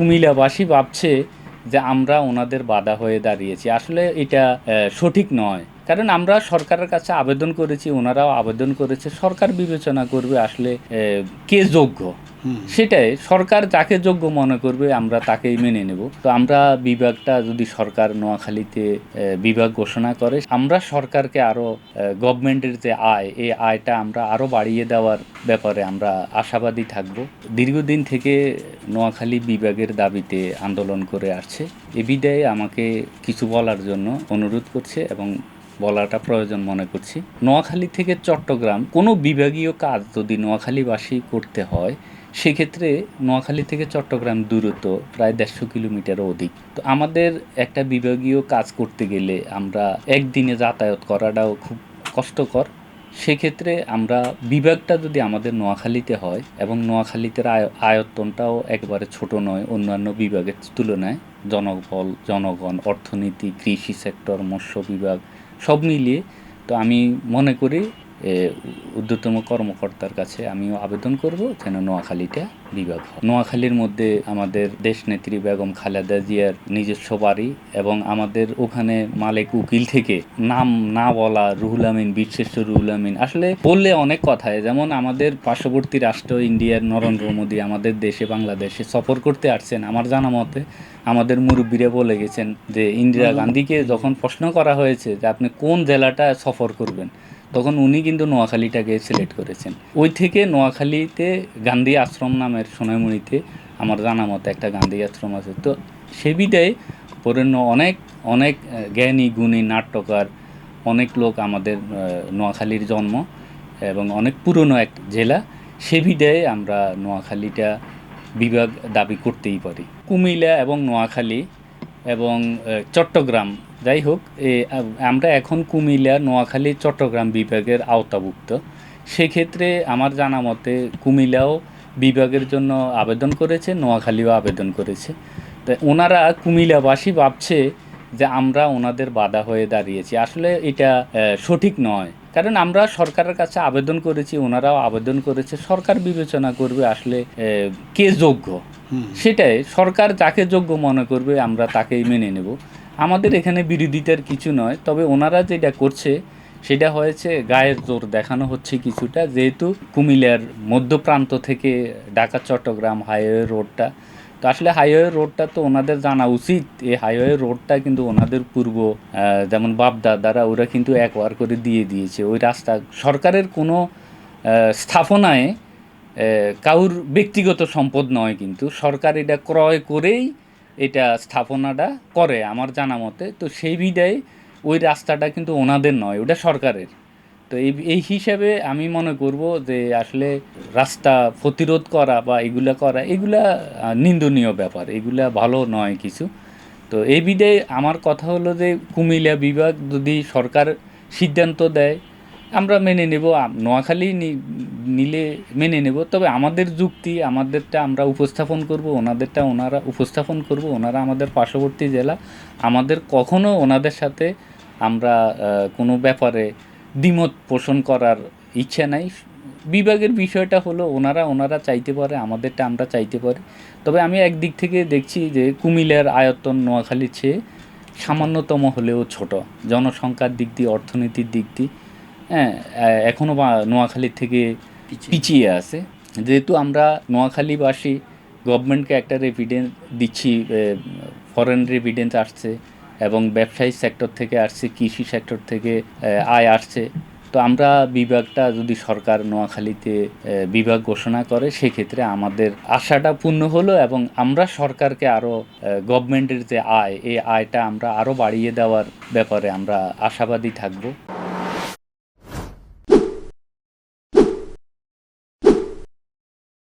কুমিল্লাবাসী ভাবছে যে আমরা ওনাদের বাধা হয়ে দাঁড়িয়েছি। আসলে এটা সঠিক নয়। কারণ আমরা সরকারের কাছে আবেদন করেছি ওনারাও আবেদন করেছে সরকার বিবেচনা করবে আসলে কে যোগ্য। সেটাই সরকার যাকে যোগ্য মনে করবে আমরা তাকেই মেনে নেব। তো আমরা বিভাগটা যদি সরকার নোয়াখালীতে বিভাগ ঘোষণা করে আমরা সরকারকে আরও গভর্নমেন্টের যে আয় এই আয়টা আমরা আরও বাড়িয়ে দেওয়ার ব্যাপারে আমরা আশাবাদী থাকব। দীর্ঘদিন থেকে নোয়াখালী বিভাগের দাবিতে আন্দোলন করে আসছে। এ বিদায়ে আমাকে কিছু বলার জন্য অনুরোধ করছে এবং বলাটা প্রয়োজন মনে করছি। নোয়াখালী থেকে চট্টগ্রাম কোনো বিভাগীয় কাজ যদি নোয়াখালীবাসী করতে হয়, সেক্ষেত্রে নোয়াখালী থেকে চট্টগ্রাম দূরত্ব প্রায় দেড়শো কিলোমিটারও অধিক। তো আমাদের একটা বিভাগীয় কাজ করতে গেলে আমরা একদিনে যাতায়াত করাটাও খুব কষ্টকর। সেক্ষেত্রে আমরা বিভাগটা যদি আমাদের নোয়াখালীতে হয় এবং নোয়াখালীতে আয়- আয়তনটাও একবারে ছোট নয়, অন্যান্য বিভাগের তুলনায় জনবল, জনগণ, অর্থনীতি, কৃষি সেক্টর, মৎস্য বিভাগ সব মিলিয়ে তো আমি মনে করি ঊর্ধ্বতম কর্মকর্তার কাছে আমিও আবেদন করব যেন নোয়াখালীটা বিভাগ হয়। নোয়াখালীর মধ্যে আমাদের দেশনেত্রী বেগম খালেদা জিয়ার নিজস্ব বাড়ি এবং আমাদের ওখানে মালিক উকিল থেকে নাম না বলা রুহুল আমিন বীরশ্রেষ্ঠ রুহুল আমিন আসলে বললে অনেক কথায় যেমন আমাদের পার্শ্ববর্তী রাষ্ট্র ইন্ডিয়ার নরেন্দ্র মোদী আমাদের দেশে বাংলাদেশে সফর করতে আসছেন। আমার জানা মতে আমাদের মুরব্বীরা বলে গেছেন যে ইন্দিরা গান্ধীকে যখন প্রশ্ন করা হয়েছে যে আপনি কোন জেলাটা সফর করবেন? তখন উনি কিন্তু নোয়াখালীটাকে সিলেক্ট করেছেন। ওই থেকে নোয়াখালীতে গান্ধী আশ্রম নামের সোনাইমুড়িতে আমার জানা মতো একটা গান্ধী আশ্রম আছে। তো সে বিদায় বরেণ্য অনেক অনেক জ্ঞানী, গুণী, নাট্যকার, অনেক লোক আমাদের নোয়াখালীর জন্ম এবং অনেক পুরনো এক জেলা, সে বিদায়ে আমরা নোয়াখালীটা বিভাগ দাবি করতেই পারি। কুমিল্লা এবং নোয়াখালী এবং চট্টগ্রাম যাই হোক এ, আমরা এখন কুমিল্লা নোয়াখালী চট্টগ্রাম বিভাগের আওতাভুক্ত। সেক্ষেত্রে আমার জানা মতে কুমিল্লাও বিভাগের জন্য আবেদন করেছে নোয়াখালীও আবেদন করেছে। তো ওনারা কুমিল্লাবাসী ভাবছে যে আমরা ওনাদের বাধা হয়ে দাঁড়িয়েছি। আসলে এটা সঠিক নয়। কারণ আমরা সরকারের কাছে আবেদন করেছি ওনারাও আবেদন করেছে সরকার বিবেচনা করবে আসলে কে যোগ্য। সেটাই সরকার যাকে যোগ্য মনে করবে আমরা তাকেই মেনে নেব। আমাদের এখানে বিরোধিতার কিছু নয়, তবে ওনারা যেটা করছে, সেটা হয়েছে গায়ের জোর দেখানো হচ্ছে কিছুটা। যেহেতু কুমিল্লার মধ্যপ্রান্ত থেকে ঢাকা, চট্টগ্রাম হাইওয়ে রোডটা, তো আসলে হাইওয়ে রোডটা তো ওনাদের জানা উচিত। এই হাইওয়ে রোডটা কিন্তু ওনাদের পূর্ব যেমন বাপ দাদারা ওরা কিন্তু একবার করে দিয়ে দিয়েছে। ওই রাস্তা, সরকারের কোনো স্থাপনায় কারুর ব্যক্তিগত সম্পদ নয় কিন্তু। সরকার এটা ক্রয় করেই এটা স্থাপনাটা করে আমার জানা মতে। তো সেই বিদায় ওই রাস্তাটা কিন্তু ওনাদের নয়, ওটা সরকারের। তো এই এই হিসাবে আমি মনে করব যে আসলে রাস্তা প্রতিরোধ করা বা এগুলা করা, এগুলা নিন্দনীয় ব্যাপার, এগুলা ভালো নয় কিছু। তো এই বিদায় আমার কথা হলো যে কুমিল্লা বিভাগ যদি সরকার সিদ্ধান্ত দেয় আমরা মেনে নেব নোয়াখালী নিলে মেনে নেব। তবে আমাদের যুক্তি, আমাদেরটা আমরা উপস্থাপন করব, ওনাদেরটা ওনারা উপস্থাপন করব, ওনারা আমাদের পার্শ্ববর্তী জেলা। আমাদের কখনো ওনাদের সাথে আমরা কোনো ব্যাপারে দ্বিমত পোষণ করার ইচ্ছা নাই। বিভাগের বিষয়টা হলো, ওনারা ওনারা চাইতে পারে, আমাদেরটা আমরা চাইতে পারি। তবে আমি একদিক থেকে দেখছি যে কুমিল্লার আয়তন নোয়াখালীর চেয়ে সামান্যতম হলেও ছোট। জনসংখ্যার দিক দিয়ে, অর্থনীতির দিক দিয়ে। হ্যাঁ আহ, এখনও বা নোয়াখালীর থেকে পিছিয়ে। আছে। যেহেতু আমরা নোয়াখালীবাসী গভর্নমেন্টকে একটা রেভিডেন্স দিচ্ছি ফরেন রেভিডেন্স আসছে এবং ব্যবসায়ী সেক্টর থেকে আসছে কৃষি সেক্টর থেকে আয় আসছে। তো আমরা বিভাগটা যদি সরকার নোয়াখালীতে বিভাগ ঘোষণা করে সেক্ষেত্রে আমাদের আশাটা পূর্ণ হলো এবং আমরা সরকারকে আরও গভর্নমেন্টের যে আয় এই আয়টা আমরা আরও বাড়িয়ে দেওয়ার ব্যাপারে আমরা আশাবাদী থাকব।